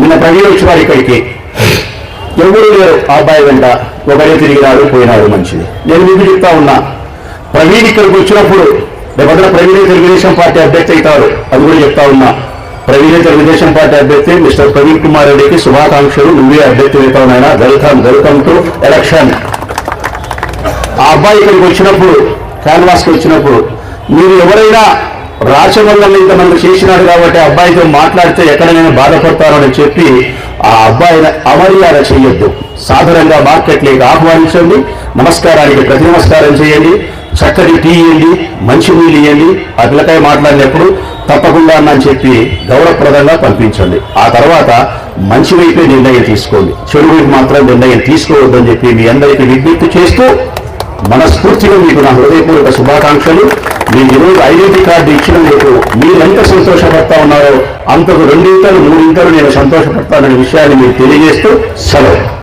నిన్న ప్రవీణ్ వచ్చినారు ఇక్కడికి. ఎవరు లేరు? ఆ అబ్బాయి వెంట ఒకరే తిరిగినాడు పోయినాడు మంచిది నేను మీకు చెప్తా ఉన్నా ప్రవీణ్ ఇక్కడికి వచ్చినప్పుడు రేపటిన ప్రవీణ్ తెలుగుదేశం పార్టీ అభ్యర్థి అవుతారు అది కూడా చెప్తా ఉన్నా ప్రవీణ్ తెలుగుదేశం పార్టీ అభ్యర్థి మిస్టర్ ప్రవీణ్ కుమార్ రెడ్డికి శుభాకాంక్షలు నువ్వే అభ్యర్థి అవుతావు నాయన. Welcome welcome to election. ఆ అబ్బాయి ఇక్కడికి వచ్చినప్పుడు క్యాన్వాస్కి వచ్చినప్పుడు మీరు ఎవరైనా రాచవల్లని ఇంతమంది చేసినాడు కాబట్టి అబ్బాయితో మాట్లాడితే ఎక్కడైనా బాధపడతారని చెప్పి ఆ అబ్బాయిని అమర్యాద చేయొద్దు సాధారణంగా మార్కెట్లోకి ఆహ్వానించండి. నమస్కారానికి ప్రతి నమస్కారం చేయండి. చక్కటి టీ ఇవ్వండి మంచి నీళ్ళు ఇవ్వండి ఆ పిల్లకాయ మాట్లాడినప్పుడు తప్పకుండా అని చెప్పి గౌరవప్రదంగా పంపించండి. ఆ తర్వాత మంచి వైపే నిర్ణయం తీసుకోండి. చెడు వైపు మాత్రం నిర్ణయం తీసుకోవద్దని చెప్పి మీ అందరికీ విజ్ఞప్తి చేస్తూ మనస్ఫూర్తిగా మీకు నా హృదయపూర్వక శుభాకాంక్షలు. మీరు ఈరోజు ఐడెంటిటీ కార్డు ఇచ్చినందుకు మీరు ఎంత సంతోషపడతా ఉన్నారో అంతకు రెండింతలు మూడింతలు నేను సంతోషపడతాననే విషయాన్ని మీరు తెలియజేస్తూ సెలవు.